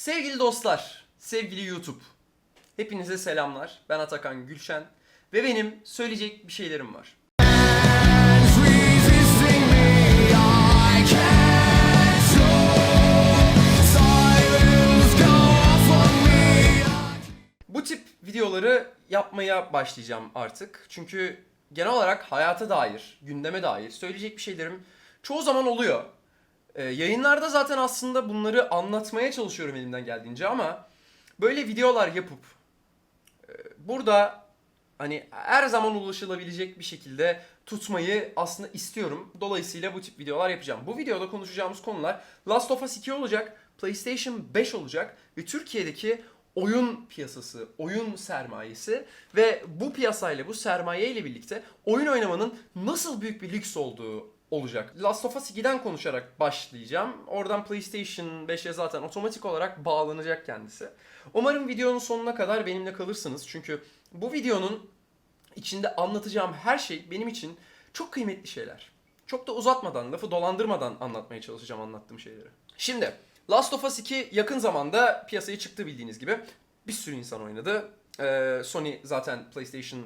Sevgili dostlar, sevgili YouTube. Hepinize selamlar. Ben Atakan Gülşen ve benim söyleyecek bir şeylerim var. Bu tip videoları yapmaya başlayacağım artık. Çünkü genel olarak hayata dair, gündeme dair söyleyecek bir şeylerim çoğu zaman oluyor. Ee, yayınlarda zaten aslında bunları anlatmaya çalışıyorum elimden geldiğince ama böyle videolar yapıp e, burada hani her zaman ulaşılabilecek bir şekilde tutmayı aslında istiyorum. Dolayısıyla bu tip videolar yapacağım. Bu videoda konuşacağımız konular Last of Us 2 olacak, PlayStation 5 olacak ve Türkiye'deki oyun piyasası, oyun sermayesi ve bu piyasayla, bu sermaye ile birlikte oyun oynamanın nasıl büyük bir lüks olduğu olacak. Last of Us 2'den konuşarak başlayacağım. Oradan PlayStation 5'e zaten otomatik olarak bağlanacak kendisi. Umarım videonun sonuna kadar benimle kalırsınız. Çünkü bu videonun içinde anlatacağım her şey benim için çok kıymetli şeyler. Çok da uzatmadan, lafı dolandırmadan anlatmaya çalışacağım anlattığım şeyleri. Şimdi Last of Us 2 yakın zamanda piyasaya çıktı bildiğiniz gibi. Bir sürü insan oynadı. Ee, Sony zaten PlayStation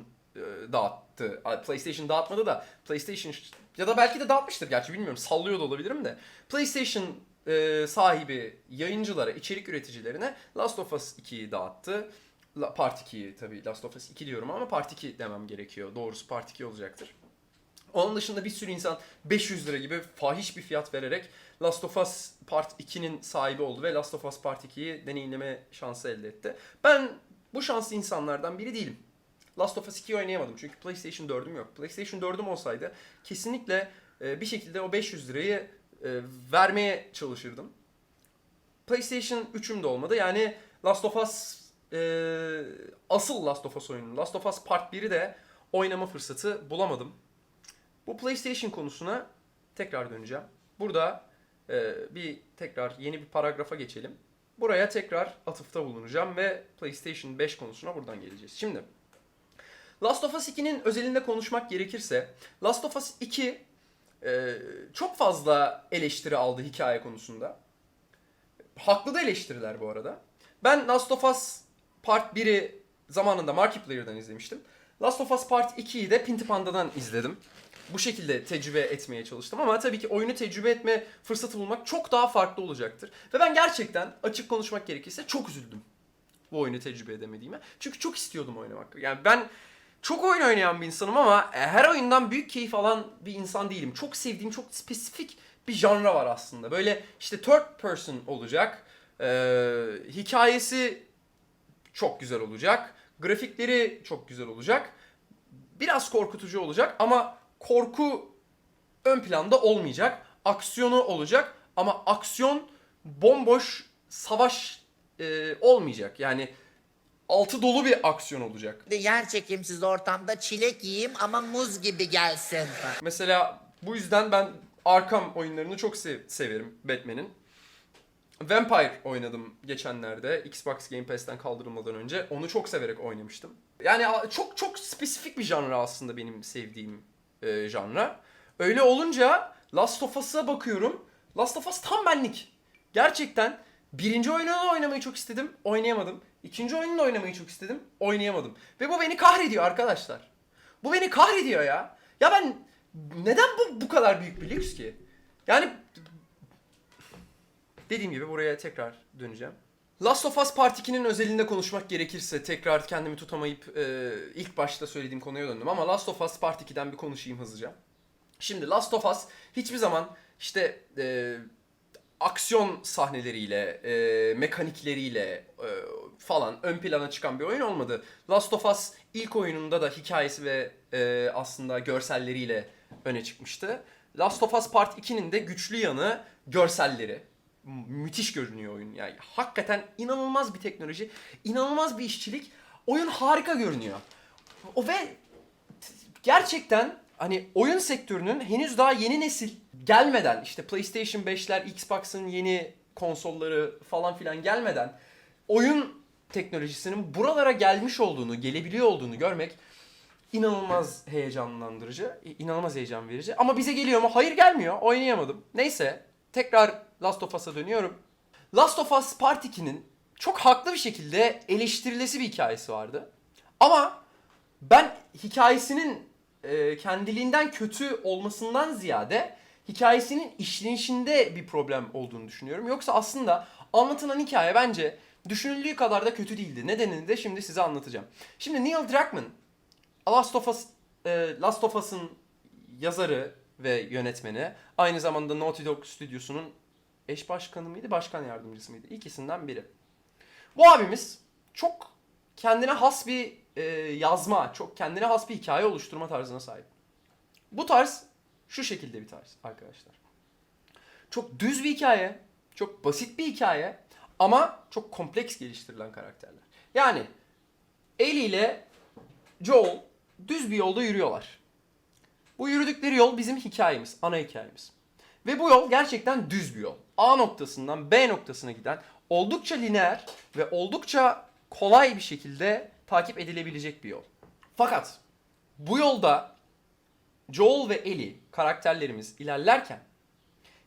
dağıttı. Ay, PlayStation dağıtmadı da PlayStation ya da belki de dağıtmıştır gerçi bilmiyorum. Sallıyor da olabilirim de. PlayStation e, sahibi yayıncılara, içerik üreticilerine Last of Us 2'yi dağıttı. La- Part 2'yi tabii Last of Us 2 diyorum ama Part 2 demem gerekiyor. Doğrusu Part 2 olacaktır. Onun dışında bir sürü insan 500 lira gibi fahiş bir fiyat vererek Last of Us Part 2'nin sahibi oldu ve Last of Us Part 2'yi deneyimleme şansı elde etti. Ben bu şanslı insanlardan biri değilim. Last of Us 2'yi oynayamadım çünkü PlayStation 4'üm yok. PlayStation 4'üm olsaydı kesinlikle e, bir şekilde o 500 lirayı e, vermeye çalışırdım. PlayStation 3'üm de olmadı. Yani Last of Us e, asıl Last of Us oyunu Last of Us Part 1'i de oynama fırsatı bulamadım. Bu PlayStation konusuna tekrar döneceğim. Burada e, bir tekrar yeni bir paragrafa geçelim. Buraya tekrar atıfta bulunacağım ve PlayStation 5 konusuna buradan geleceğiz. Şimdi Last of Us 2'nin özelinde konuşmak gerekirse Last of Us 2 e, çok fazla eleştiri aldı hikaye konusunda. Haklı da eleştiriler bu arada. Ben Last of Us Part 1'i zamanında Markiplier'dan izlemiştim. Last of Us Part 2'yi de Pintipanda'dan izledim. Bu şekilde tecrübe etmeye çalıştım ama tabii ki oyunu tecrübe etme fırsatı bulmak çok daha farklı olacaktır. Ve ben gerçekten açık konuşmak gerekirse çok üzüldüm bu oyunu tecrübe edemediğime. Çünkü çok istiyordum oynamak. Yani ben çok oyun oynayan bir insanım ama her oyundan büyük keyif alan bir insan değilim. Çok sevdiğim çok spesifik bir janra var aslında. Böyle işte third person olacak. Ee, hikayesi çok güzel olacak. Grafikleri çok güzel olacak. Biraz korkutucu olacak ama korku ön planda olmayacak. Aksiyonu olacak ama aksiyon bomboş savaş e, olmayacak. Yani altı dolu bir aksiyon olacak. Yer çekimsiz ortamda çilek yiyeyim ama muz gibi gelsin. Mesela bu yüzden ben Arkham oyunlarını çok sev- severim Batman'in. Vampire oynadım geçenlerde Xbox Game Pass'ten kaldırılmadan önce. Onu çok severek oynamıştım. Yani çok çok spesifik bir janra aslında benim sevdiğim e, janra. Öyle olunca Last of Us'a bakıyorum. Last of Us tam benlik. Gerçekten birinci oyununu oynamayı çok istedim, oynayamadım. İkinci oyununu oynamayı çok istedim, oynayamadım. Ve bu beni kahrediyor arkadaşlar. Bu beni kahrediyor ya. Ya ben neden bu bu kadar büyük bir lüks ki? Yani dediğim gibi buraya tekrar döneceğim. Last of Us Part 2'nin özelinde konuşmak gerekirse tekrar kendimi tutamayıp e, ilk başta söylediğim konuya döndüm ama Last of Us Part 2'den bir konuşayım hızlıca. Şimdi Last of Us hiçbir zaman işte e, aksiyon sahneleriyle, e, mekanikleriyle e, falan ön plana çıkan bir oyun olmadı. Last of Us ilk oyununda da hikayesi ve e, aslında görselleriyle öne çıkmıştı. Last of Us Part 2'nin de güçlü yanı görselleri. Mü- Müthiş görünüyor oyun. Yani hakikaten inanılmaz bir teknoloji, inanılmaz bir işçilik. Oyun harika görünüyor. O ve gerçekten hani oyun sektörünün henüz daha yeni nesil gelmeden işte PlayStation 5'ler, Xbox'ın yeni konsolları falan filan gelmeden oyun teknolojisinin buralara gelmiş olduğunu, gelebiliyor olduğunu görmek inanılmaz heyecanlandırıcı, inanılmaz heyecan verici. Ama bize geliyor mu? Hayır gelmiyor. Oynayamadım. Neyse, tekrar Last of Us'a dönüyorum. Last of Us Part 2'nin çok haklı bir şekilde eleştirilesi bir hikayesi vardı. Ama ben hikayesinin e, kendiliğinden kötü olmasından ziyade hikayesinin işlenişinde bir problem olduğunu düşünüyorum. Yoksa aslında anlatılan hikaye bence düşünüldüğü kadar da kötü değildi. Nedenini de şimdi size anlatacağım. Şimdi Neil Druckmann Last of Us e, Last of Us'ın yazarı ve yönetmeni aynı zamanda Naughty Dog stüdyosunun eş başkanı mıydı, başkan yardımcısı mıydı? İkisinden biri. Bu abimiz çok kendine has bir e, yazma, çok kendine has bir hikaye oluşturma tarzına sahip. Bu tarz şu şekilde bir tarz arkadaşlar. Çok düz bir hikaye, çok basit bir hikaye ama çok kompleks geliştirilen karakterler. Yani Ellie ile Joel düz bir yolda yürüyorlar. Bu yürüdükleri yol bizim hikayemiz, ana hikayemiz. Ve bu yol gerçekten düz bir yol. A noktasından B noktasına giden oldukça lineer ve oldukça kolay bir şekilde takip edilebilecek bir yol. Fakat bu yolda Joel ve Ellie karakterlerimiz ilerlerken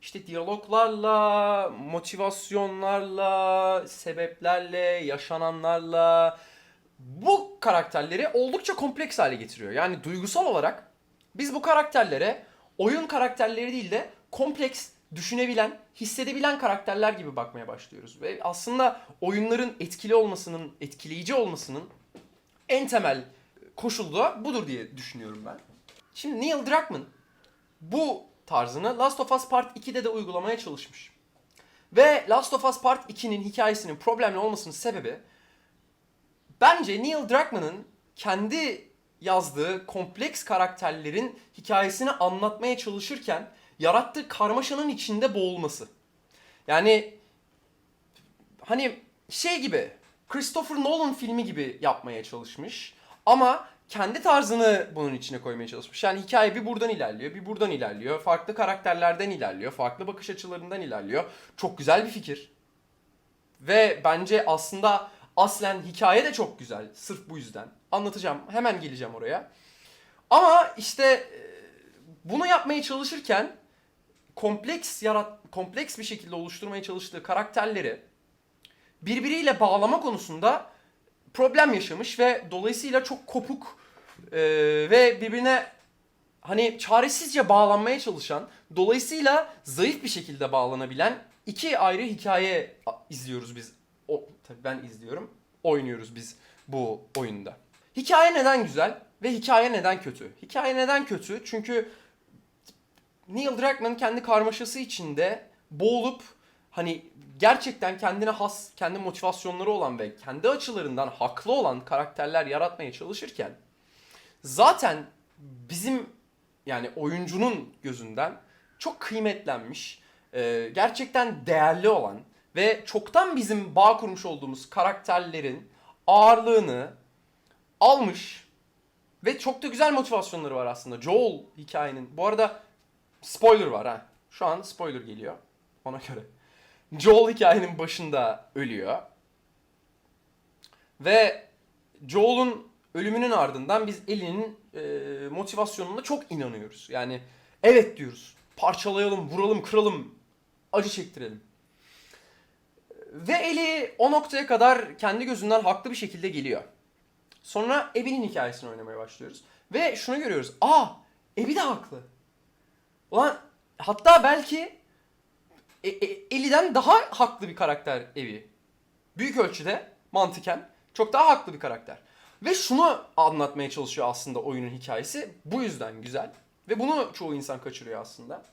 işte diyaloglarla, motivasyonlarla, sebeplerle, yaşananlarla bu karakterleri oldukça kompleks hale getiriyor. Yani duygusal olarak biz bu karakterlere oyun karakterleri değil de kompleks, düşünebilen, hissedebilen karakterler gibi bakmaya başlıyoruz. Ve aslında oyunların etkili olmasının, etkileyici olmasının en temel koşulu da budur diye düşünüyorum ben. Şimdi Neil Druckmann bu tarzını Last of Us Part 2'de de uygulamaya çalışmış. Ve Last of Us Part 2'nin hikayesinin problemli olmasının sebebi bence Neil Druckmann'ın kendi yazdığı kompleks karakterlerin hikayesini anlatmaya çalışırken yarattığı karmaşanın içinde boğulması. Yani hani şey gibi Christopher Nolan filmi gibi yapmaya çalışmış ama kendi tarzını bunun içine koymaya çalışmış. Yani hikaye bir buradan ilerliyor, bir buradan ilerliyor. Farklı karakterlerden ilerliyor, farklı bakış açılarından ilerliyor. Çok güzel bir fikir. Ve bence aslında aslen hikaye de çok güzel. Sırf bu yüzden. Anlatacağım. Hemen geleceğim oraya. Ama işte e, bunu yapmaya çalışırken kompleks yarat kompleks bir şekilde oluşturmaya çalıştığı karakterleri birbiriyle bağlama konusunda problem yaşamış ve dolayısıyla çok kopuk e, ve birbirine hani çaresizce bağlanmaya çalışan, dolayısıyla zayıf bir şekilde bağlanabilen iki ayrı hikaye izliyoruz biz. O tabii ben izliyorum. Oynuyoruz biz bu oyunda. Hikaye neden güzel ve hikaye neden kötü? Hikaye neden kötü? Çünkü Neil Druckmann kendi karmaşası içinde boğulup hani gerçekten kendine has, kendi motivasyonları olan ve kendi açılarından haklı olan karakterler yaratmaya çalışırken zaten bizim yani oyuncunun gözünden çok kıymetlenmiş, e, gerçekten değerli olan ve çoktan bizim bağ kurmuş olduğumuz karakterlerin ağırlığını almış ve çok da güzel motivasyonları var aslında. Joel hikayenin. Bu arada spoiler var ha. Şu an spoiler geliyor. Ona göre. Joel hikayenin başında ölüyor. Ve Joel'un ölümünün ardından biz Ellie'nin e, motivasyonuna çok inanıyoruz. Yani evet diyoruz. Parçalayalım, vuralım, kıralım, acı çektirelim. Ve Ellie o noktaya kadar kendi gözünden haklı bir şekilde geliyor. Sonra Abby'nin hikayesini oynamaya başlıyoruz. Ve şunu görüyoruz. Aa, Abby de haklı. Ulan hatta belki e, e, Ellie'den daha haklı bir karakter Abby. Büyük ölçüde mantıken çok daha haklı bir karakter. Ve şunu anlatmaya çalışıyor aslında oyunun hikayesi. Bu yüzden güzel. Ve bunu çoğu insan kaçırıyor aslında.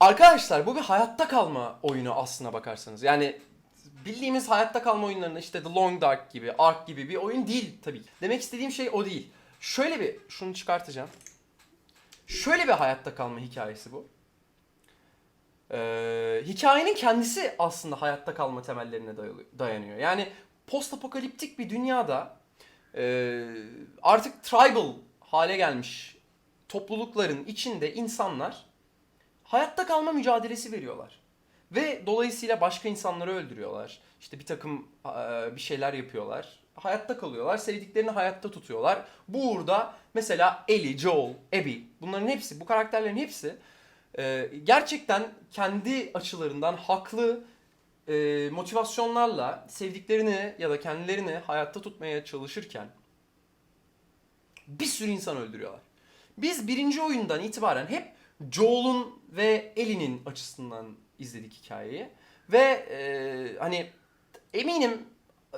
Arkadaşlar bu bir hayatta kalma oyunu aslına bakarsanız. Yani bildiğimiz hayatta kalma oyunlarında işte The Long Dark gibi, Ark gibi bir oyun değil tabii. Demek istediğim şey o değil. Şöyle bir, şunu çıkartacağım. Şöyle bir hayatta kalma hikayesi bu. Ee, hikayenin kendisi aslında hayatta kalma temellerine dayanıyor. Yani post apokaliptik bir dünyada e, artık tribal hale gelmiş toplulukların içinde insanlar hayatta kalma mücadelesi veriyorlar. Ve dolayısıyla başka insanları öldürüyorlar. İşte bir takım e, bir şeyler yapıyorlar. Hayatta kalıyorlar. Sevdiklerini hayatta tutuyorlar. Bu uğurda mesela Ellie, Joel, Abby bunların hepsi, bu karakterlerin hepsi Ee, gerçekten kendi açılarından haklı e, motivasyonlarla sevdiklerini ya da kendilerini hayatta tutmaya çalışırken bir sürü insan öldürüyorlar. Biz birinci oyundan itibaren hep Joel'un ve Ellie'nin açısından izledik hikayeyi. Ve e, hani eminim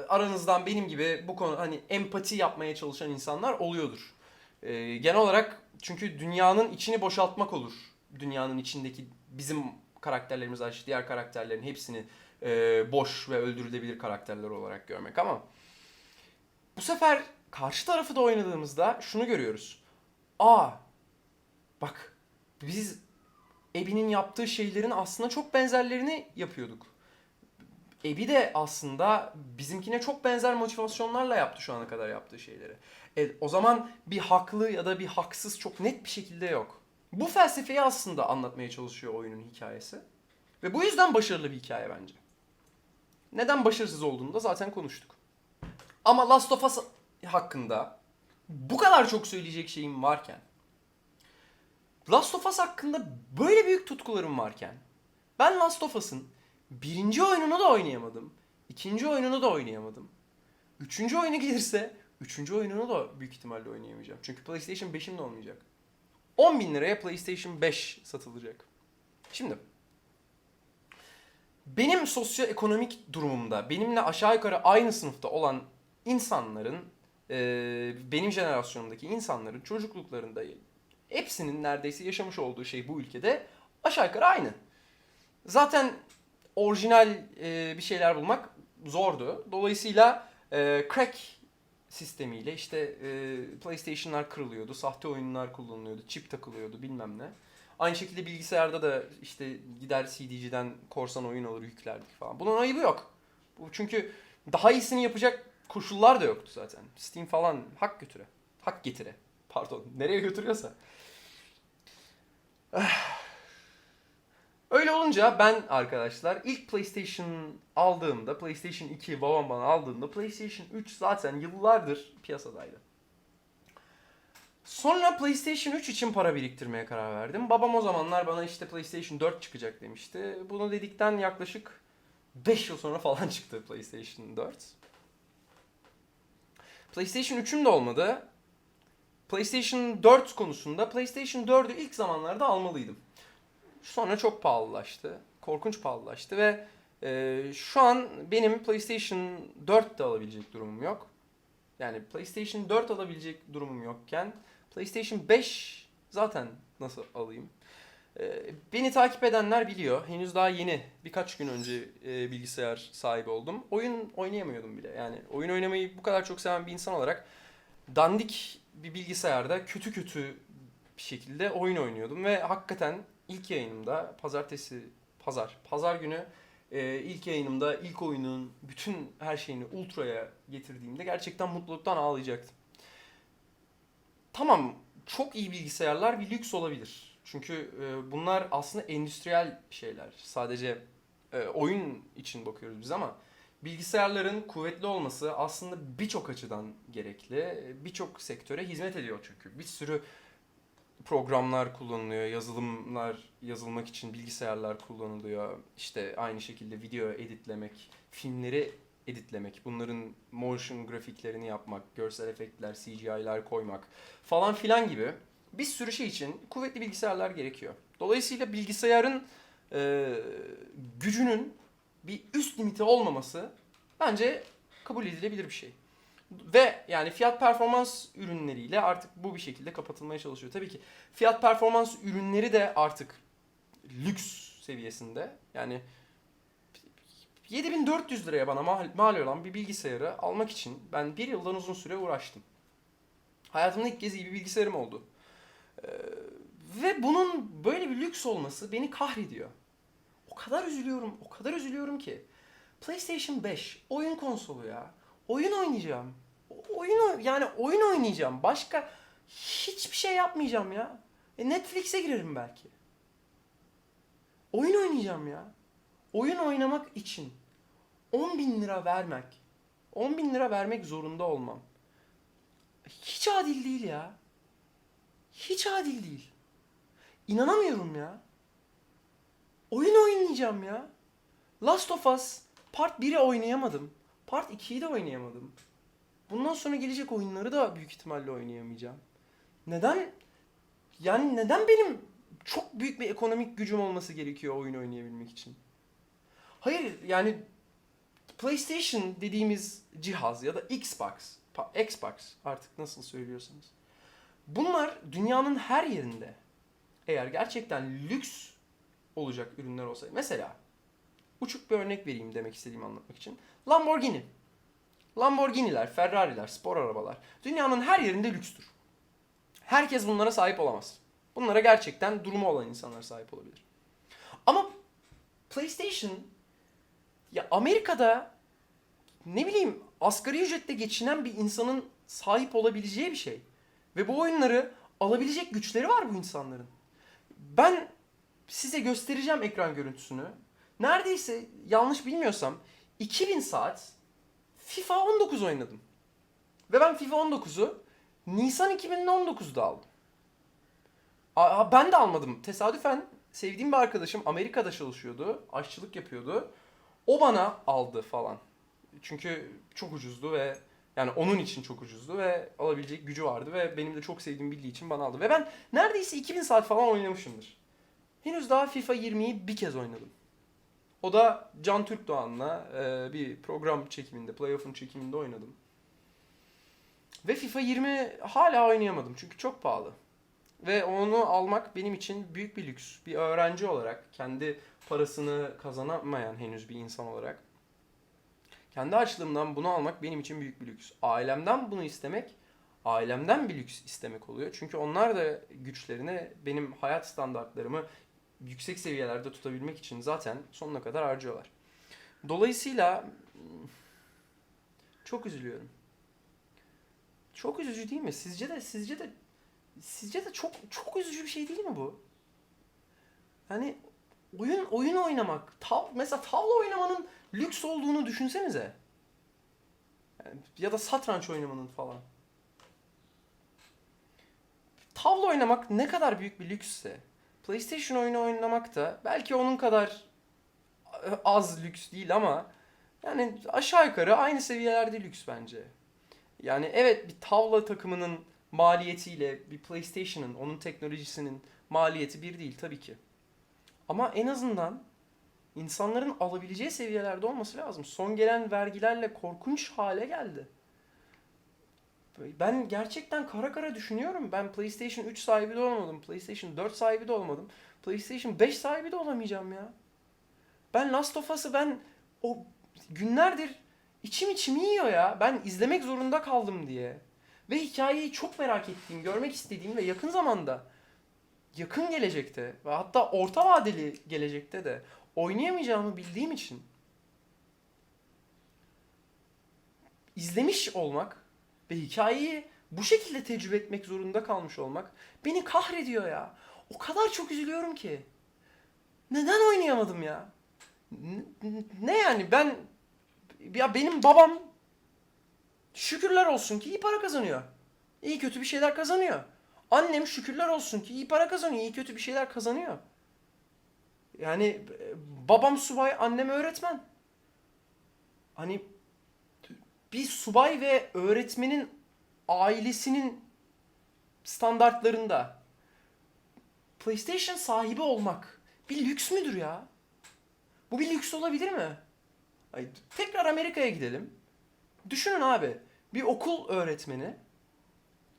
aranızdan benim gibi bu konu hani empati yapmaya çalışan insanlar oluyordur. E, genel olarak çünkü dünyanın içini boşaltmak olur. Dünyanın içindeki bizim karakterlerimiz hariç diğer karakterlerin hepsini e, boş ve öldürülebilir karakterler olarak görmek ama bu sefer karşı tarafı da oynadığımızda şunu görüyoruz. Aa bak biz Ebi'nin yaptığı şeylerin aslında çok benzerlerini yapıyorduk. Ebi de aslında bizimkine çok benzer motivasyonlarla yaptı şu ana kadar yaptığı şeyleri. E, o zaman bir haklı ya da bir haksız çok net bir şekilde yok. Bu felsefeyi aslında anlatmaya çalışıyor oyunun hikayesi. Ve bu yüzden başarılı bir hikaye bence. Neden başarısız olduğunu da zaten konuştuk. Ama Last of Us hakkında bu kadar çok söyleyecek şeyim varken Last of Us hakkında böyle büyük tutkularım varken ben Last of Us'ın birinci oyununu da oynayamadım. ikinci oyununu da oynayamadım. Üçüncü oyunu gelirse üçüncü oyununu da büyük ihtimalle oynayamayacağım. Çünkü PlayStation 5'im de olmayacak. 10 bin liraya PlayStation 5 satılacak. Şimdi benim sosyoekonomik durumumda benimle aşağı yukarı aynı sınıfta olan insanların e, benim jenerasyonumdaki insanların çocukluklarında hepsinin neredeyse yaşamış olduğu şey bu ülkede aşağı yukarı aynı. Zaten orijinal e, bir şeyler bulmak zordu. Dolayısıyla e, crack sistemiyle işte e, PlayStation'lar kırılıyordu, sahte oyunlar kullanılıyordu, çip takılıyordu bilmem ne. Aynı şekilde bilgisayarda da işte gider CD'ciden korsan oyun alır yüklerdik falan. Bunun ayıbı yok. Bu çünkü daha iyisini yapacak koşullar da yoktu zaten. Steam falan hak götüre. Hak getire. Pardon. Nereye götürüyorsa. Ah. Öyle olunca ben arkadaşlar ilk PlayStation aldığımda, PlayStation 2 babam bana aldığında PlayStation 3 zaten yıllardır piyasadaydı. Sonra PlayStation 3 için para biriktirmeye karar verdim. Babam o zamanlar bana işte PlayStation 4 çıkacak demişti. Bunu dedikten yaklaşık 5 yıl sonra falan çıktı PlayStation 4. PlayStation 3'üm de olmadı. PlayStation 4 konusunda PlayStation 4'ü ilk zamanlarda almalıydım. Sonra çok pahalılaştı. Korkunç pahalılaştı ve e, şu an benim PlayStation 4 de alabilecek durumum yok. Yani PlayStation 4 alabilecek durumum yokken PlayStation 5 zaten nasıl alayım? E, beni takip edenler biliyor. Henüz daha yeni birkaç gün önce e, bilgisayar sahibi oldum. Oyun oynayamıyordum bile. Yani oyun oynamayı bu kadar çok seven bir insan olarak dandik bir bilgisayarda kötü kötü bir şekilde oyun oynuyordum ve hakikaten ilk yayınımda pazartesi pazar pazar günü e, ilk yayınımda ilk oyunun bütün her şeyini ultraya getirdiğimde gerçekten mutluluktan ağlayacaktım. Tamam çok iyi bilgisayarlar bir lüks olabilir. Çünkü e, bunlar aslında endüstriyel şeyler. Sadece e, oyun için bakıyoruz biz ama bilgisayarların kuvvetli olması aslında birçok açıdan gerekli. Birçok sektöre hizmet ediyor çünkü. Bir sürü programlar kullanılıyor, yazılımlar yazılmak için bilgisayarlar kullanılıyor. İşte aynı şekilde video editlemek, filmleri editlemek, bunların motion grafiklerini yapmak, görsel efektler, CGI'ler koymak falan filan gibi bir sürü şey için kuvvetli bilgisayarlar gerekiyor. Dolayısıyla bilgisayarın e, gücünün bir üst limiti olmaması bence kabul edilebilir bir şey. Ve yani fiyat performans ürünleriyle artık bu bir şekilde kapatılmaya çalışıyor. Tabii ki fiyat performans ürünleri de artık lüks seviyesinde. Yani 7400 liraya bana mal, olan bir bilgisayarı almak için ben bir yıldan uzun süre uğraştım. Hayatımda ilk kez iyi bir bilgisayarım oldu. Ee, ve bunun böyle bir lüks olması beni kahrediyor. O kadar üzülüyorum, o kadar üzülüyorum ki. PlayStation 5 oyun konsolu ya. Oyun oynayacağım. Oyun oy- yani oyun oynayacağım. Başka hiçbir şey yapmayacağım ya. E Netflix'e girerim belki. Oyun oynayacağım ya. Oyun oynamak için 10 bin lira vermek. 10 bin lira vermek zorunda olmam. Hiç adil değil ya. Hiç adil değil. İnanamıyorum ya. Oyun oynayacağım ya. Last of Us Part 1'i oynayamadım. Part 2'yi de oynayamadım. Bundan sonra gelecek oyunları da büyük ihtimalle oynayamayacağım. Neden? Yani neden benim çok büyük bir ekonomik gücüm olması gerekiyor oyun oynayabilmek için? Hayır yani PlayStation dediğimiz cihaz ya da Xbox, Xbox artık nasıl söylüyorsanız. Bunlar dünyanın her yerinde eğer gerçekten lüks olacak ürünler olsaydı. Mesela uçuk bir örnek vereyim demek istediğimi anlatmak için. Lamborghini. Lamborghini'ler, Ferrari'ler, spor arabalar dünyanın her yerinde lükstür. Herkes bunlara sahip olamaz. Bunlara gerçekten durumu olan insanlar sahip olabilir. Ama PlayStation ya Amerika'da ne bileyim asgari ücretle geçinen bir insanın sahip olabileceği bir şey. Ve bu oyunları alabilecek güçleri var bu insanların. Ben size göstereceğim ekran görüntüsünü. Neredeyse yanlış bilmiyorsam 2000 saat FIFA 19 oynadım. Ve ben FIFA 19'u Nisan 2019'da aldım. Aa, ben de almadım. Tesadüfen sevdiğim bir arkadaşım Amerika'da çalışıyordu. Aşçılık yapıyordu. O bana aldı falan. Çünkü çok ucuzdu ve yani onun için çok ucuzdu ve alabilecek gücü vardı ve benim de çok sevdiğim bildiği için bana aldı. Ve ben neredeyse 2000 saat falan oynamışımdır. Henüz daha FIFA 20'yi bir kez oynadım. O da Can Türkdoğan'la e, bir program çekiminde, playoff'un çekiminde oynadım. Ve FIFA 20 hala oynayamadım çünkü çok pahalı. Ve onu almak benim için büyük bir lüks. Bir öğrenci olarak, kendi parasını kazanamayan henüz bir insan olarak. Kendi açlığımdan bunu almak benim için büyük bir lüks. Ailemden bunu istemek, ailemden bir lüks istemek oluyor. Çünkü onlar da güçlerini benim hayat standartlarımı yüksek seviyelerde tutabilmek için zaten sonuna kadar harcıyorlar. Dolayısıyla hmm, çok üzülüyorum. Çok üzücü değil mi? Sizce de sizce de sizce de çok çok üzücü bir şey değil mi bu? Yani oyun oyun oynamak, tav, mesela tavla oynamanın lüks olduğunu düşünsenize. Yani ya da satranç oynamanın falan. Tavla oynamak ne kadar büyük bir lüksse, PlayStation oyunu oynamak da belki onun kadar az lüks değil ama yani aşağı yukarı aynı seviyelerde lüks bence. Yani evet bir tavla takımının maliyetiyle bir PlayStation'ın, onun teknolojisinin maliyeti bir değil tabii ki. Ama en azından insanların alabileceği seviyelerde olması lazım. Son gelen vergilerle korkunç hale geldi. Ben gerçekten kara kara düşünüyorum. Ben PlayStation 3 sahibi de olmadım. PlayStation 4 sahibi de olmadım. PlayStation 5 sahibi de olamayacağım ya. Ben Last of Us'ı ben o günlerdir içim içimi yiyor ya. Ben izlemek zorunda kaldım diye. Ve hikayeyi çok merak ettiğim, görmek istediğim ve yakın zamanda, yakın gelecekte ve hatta orta vadeli gelecekte de oynayamayacağımı bildiğim için izlemiş olmak ve hikayeyi bu şekilde tecrübe etmek zorunda kalmış olmak beni kahrediyor ya. O kadar çok üzülüyorum ki. Neden oynayamadım ya? Ne yani ben ya benim babam şükürler olsun ki iyi para kazanıyor. İyi kötü bir şeyler kazanıyor. Annem şükürler olsun ki iyi para kazanıyor, iyi kötü bir şeyler kazanıyor. Yani e, babam subay, annem öğretmen. Hani bir subay ve öğretmenin ailesinin standartlarında PlayStation sahibi olmak bir lüks müdür ya? Bu bir lüks olabilir mi? Ay, tekrar Amerika'ya gidelim. Düşünün abi bir okul öğretmeni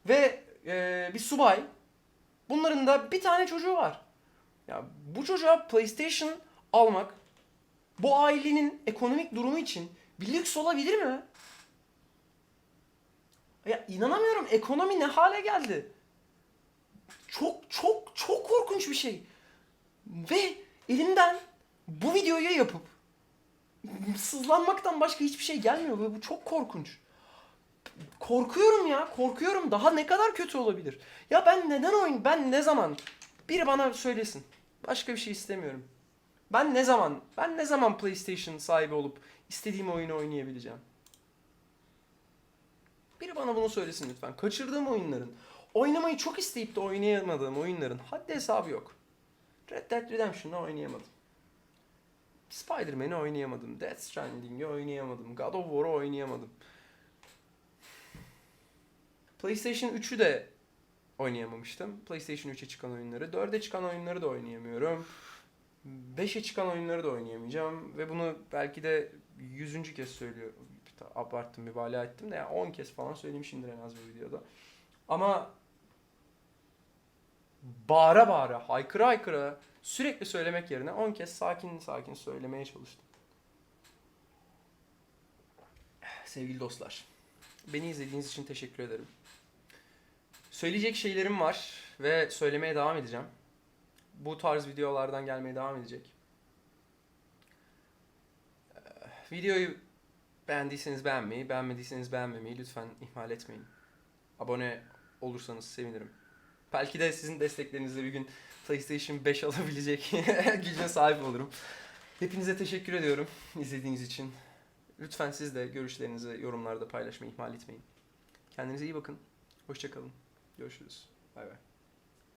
ve e, bir subay. Bunların da bir tane çocuğu var. Ya bu çocuğa PlayStation almak bu ailenin ekonomik durumu için bir lüks olabilir mi? Ya inanamıyorum ekonomi ne hale geldi. Çok çok çok korkunç bir şey. Ve elimden bu videoyu yapıp sızlanmaktan başka hiçbir şey gelmiyor ve bu çok korkunç. Korkuyorum ya, korkuyorum. Daha ne kadar kötü olabilir? Ya ben neden oyun, ben ne zaman? Biri bana söylesin. Başka bir şey istemiyorum. Ben ne zaman, ben ne zaman PlayStation sahibi olup istediğim oyunu oynayabileceğim? Biri bana bunu söylesin lütfen. Kaçırdığım oyunların, oynamayı çok isteyip de oynayamadığım oyunların haddi hesabı yok. Red Dead Redemption'da oynayamadım. Spider-Man'i oynayamadım. Death Stranding'i oynayamadım. God of War'u oynayamadım. PlayStation 3'ü de oynayamamıştım. PlayStation 3'e çıkan oyunları. 4'e çıkan oyunları da oynayamıyorum. 5'e çıkan oyunları da oynayamayacağım. Ve bunu belki de 100. kez söylüyorum. Abarttım, mübalağa ettim de yani 10 kez falan söylemişimdir en az bu videoda. Ama bağıra bağıra, haykıra haykıra sürekli söylemek yerine 10 kez sakin sakin söylemeye çalıştım. Sevgili dostlar, beni izlediğiniz için teşekkür ederim. Söyleyecek şeylerim var ve söylemeye devam edeceğim. Bu tarz videolardan gelmeye devam edecek. Videoyu beğendiyseniz beğenmeyi, beğenmediyseniz beğenmemeyi lütfen ihmal etmeyin. Abone olursanız sevinirim. Belki de sizin desteklerinizle bir gün PlayStation 5 alabilecek güce sahip olurum. Hepinize teşekkür ediyorum izlediğiniz için. Lütfen siz de görüşlerinizi yorumlarda paylaşmayı ihmal etmeyin. Kendinize iyi bakın. Hoşçakalın. Görüşürüz. Bay bay.